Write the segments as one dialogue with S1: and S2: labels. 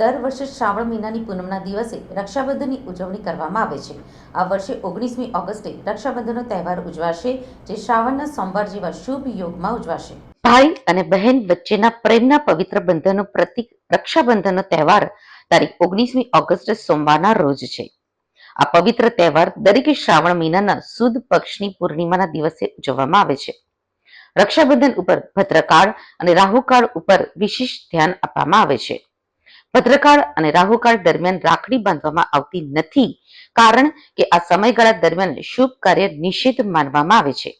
S1: દર વર્ષે શ્રાવણ મહિનાની પૂનમના દિવસે રક્ષાબંધનની ઉજવણી કરવામાં આવે છે. આ વર્ષે ઓગણીસમી ઓગસ્ટે રક્ષાબંધનનો તહેવાર ઉજવાશે, જે શ્રાવણના સોમવાર જેવા શુભ યોગમાં ઉજવાશે. ભાઈ અને બહેન વચ્ચેના પ્રેમના પવિત્ર બંધનનું પ્રતીક રક્ષાબંધનનો તહેવાર તારીખ ઓગણીસમી ઓગસ્ટ સોમવારના રોજ છે. આ પવિત્ર તહેવાર દરેક શ્રાવણ મહિનાના સુદ પક્ષની પૂર્ણિમાના દિવસે ઉજવવામાં આવે છે. રક્ષાબંધન ઉપર ભદ્રકાળ અને રાહુકાળ ઉપર વિશેષ ધ્યાન આપવામાં આવે છે. ભદ્રકાળ અને રાહુકાળ દરમિયાન રાખડી બાંધવામાં આવતી નથી કારણ કે આ સમયગાળા દરમિયાન શુભ કાર્ય નિષિદ્ધ માનવામાં આવે છે.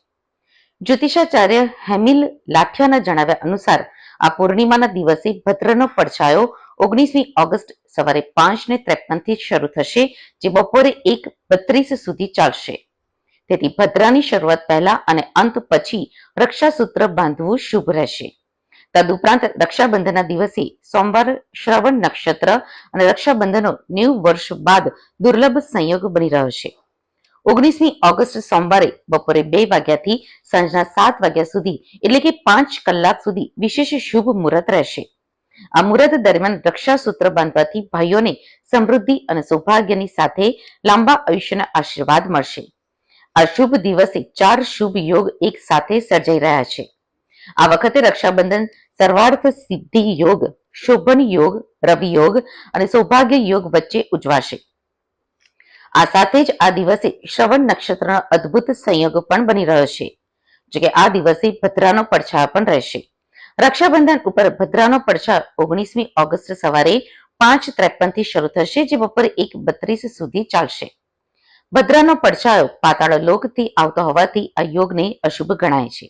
S1: જ્યોતિષાચાર્ય હેમિલ લાઠિયાના જણાવ્યા અનુસાર, આ પૂર્ણિમાના દિવસે ભદ્રનો પડછાયો ઓગણીસમી ઓગસ્ટ સવારે પાંચ ને ત્રેપનથી શરૂ થશે, જે બપોરે એક બત્રીસ સુધી ચાલશે. તેથી ભદ્રાની શરૂઆત પહેલા અને અંત પછી રક્ષાસૂત્ર બાંધવું શુભ રહેશે. તદુપરાંત રક્ષાબંધનના દિવસે સોમવાર શ્રવણ નક્ષત્ર અને રક્ષાબંધનનો નેવ વર્ષ બાદ દુર્લભ સંયોગ બની રહ્યો છે. ઓગણીસમી ઓગસ્ટ સોમવારે બપોરે બે વાગ્યાથી સાંજના સાત વાગ્યા સુધી એટલે કે પાંચ કલાક સુધી વિશેષ શુભ મુહૂર્ત રહેશે. આ મુહૂર્ત દરમિયાન રક્ષાસૂત્ર બાંધવાથી ભાઈઓને સમૃદ્ધિ અને સૌભાગ્યની સાથે લાંબા આયુષ્યના આશીર્વાદ મળશે. આ શુભ દિવસે ચાર શુભ યોગ એક સાથે સર્જાઈ રહ્યા છે. આ વખતે રક્ષાબંધન સર્વાર્થ સિદ્ધિ યોગ, શોભન યોગ, રવિ યોગ અને સૌભાગ્ય યોગ વચ્ચે ઉજવાશે. આ સાથે જ આ દિવસે શ્રવણ નક્ષત્રનો અદ્ભુત સંયોગ પણ બની રહ્યો છે. જો કે આ દિવસે ભદ્રાનો પડછાયો પણ રહેશે. રક્ષાબંધન ઉપર ભદ્રાનો પડછાયો ઓગણીસમી ઓગસ્ટ સવારે પાંચ ત્રેપનથી શરૂ થશે, જે બપોરે એક બત્રીસ સુધી ચાલશે. ભદ્રાનો પડછાયો પાતાળ લોકથી આવતો હોવાથી આ યોગને અશુભ ગણાય છે.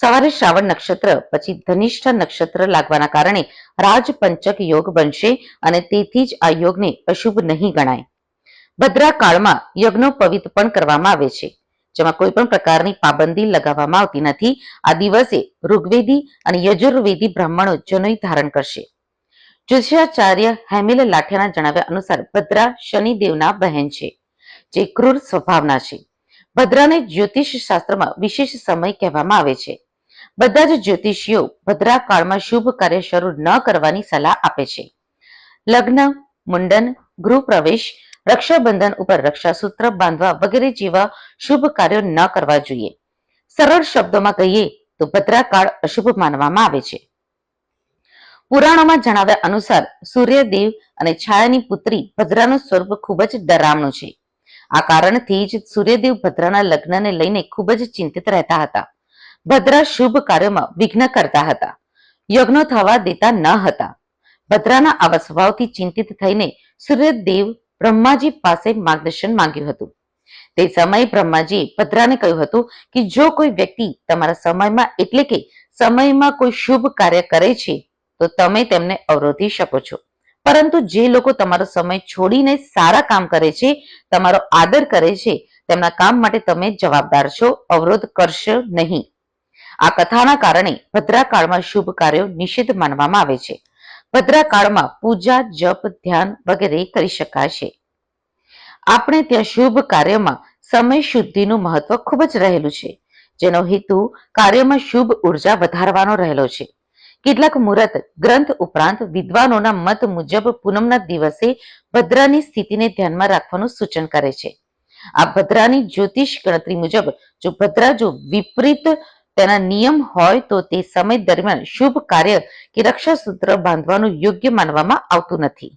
S1: સવારે શ્રાવણ નક્ષત્ર, પછી ધનિષ્ઠ નક્ષત્ર લાગવાના કારણે રાજપંચક યોગ બનશે અને તેથી જ આ યોગને અશુભ નહીં ગણાય. ભદ્રા કાળમાં યજ્ઞો પવિત પણ કરવામાં આવે છે. જેમાં કોઈ પણ પ્રકારની પાબંદી લગાવવામાં આવતી નથી. આ દિવસે ઋગ્વેદી અને યજુર્વેદી બ્રાહ્મણો જનોઈ ધારણ કરશે. જ્યોતિષાચાર્ય હેમિલ લાઠિયાના જણાવ્યા અનુસાર ભદ્રા શનિદેવના બહેન છે. જે ક્રૂર સ્વભાવના છે. ભદ્રાને જ્યોતિષ શાસ્ત્રમાં વિશેષ સમય કહેવામાં આવે છે. બધા જ જ્યોતિષીઓ ભદ્રા કાળમાં શુભ કાર્ય શરૂ ન કરવાની સલાહ આપે છે. લગ્ન, મુંડન ગૃહ પ્રવેશ રક્ષાબંધન ઉપર રક્ષાસૂત્ર બાંધવા વગેરે જેવા શુભ કાર્યો ન કરવા જોઈએ. સરળ શબ્દોમાં કહીએ તો ભદ્રા કાળ અશુભ માનવામાં આવે છે. પુરાણોમાં જણાવ્યા અનુસાર સૂર્યદેવ અને છાયાની પુત્રી ભદ્રાનું સ્વરૂપ ખૂબ જ ડરામણું છે. આ કારણથી જ સૂર્યદેવ ભદ્રાના લગ્નને લઈને ખૂબ જ ચિંતિત રહેતા હતા. ભદ્રા શુભ કાર્યોમાં વિઘ્ન કરતા હતા. યજ્ઞો થવા દેતા ન હતા. ભદ્રાના આવા સ્વભાવથી ચિંતિત થઈને સૂર્યદેવ બ્રહ્માજી પાસે માર્ગદર્શન માંગ્યું હતું. તે સમયે બ્રહ્માજી ભદ્રાને કહ્યું હતું કે જો કોઈ વ્યક્તિ તમારા સમયમાં એટલે કે સમયમાં કોઈ શુભ કાર્ય કરે છે, તો તમે તેમને અવરોધી શકો છો. પરંતુ જે લોકો તમારો સમય છોડીને સારા કામ કરે છે, તમારો આદર કરે છે, તેમના કામ માટે તમે જવાબદાર છો, અવરોધ કરશો નહીં. આ કથાના કારણે ભદ્રાકાળમાં શુભ કાર્યો નિષિદ્ધ માનવામાં આવે છે. ભદ્રાકાળમાં પૂજા, જપ, ધ્યાન વગેરે કરી શકાય છે આપણે ત્યાં શુભ કાર્યમાં સમય શુદ્ધિનું મહત્વ ખૂબ જ રહેલું છે. જેનો હેતુ કાર્યમાં શુભ ઊર્જા વધારવાનો રહેલો છે. કેટલાક મુહૂર્ત ગ્રંથ ઉપરાંત વિદ્વાનોના મત મુજબ પૂનમના દિવસે ભદ્રાની સ્થિતિને ધ્યાનમાં રાખવાનું સૂચન કરે છે. આ ભદ્રાની જ્યોતિષ ગણતરી મુજબ જો ભદ્રા જો વિપરીત તેના નિયમ હોય તો તે સમય દરમિયાન શુભ કાર્ય કે રક્ષાસૂત્ર બાંધવાનું યોગ્ય માનવામાં આવતું નથી.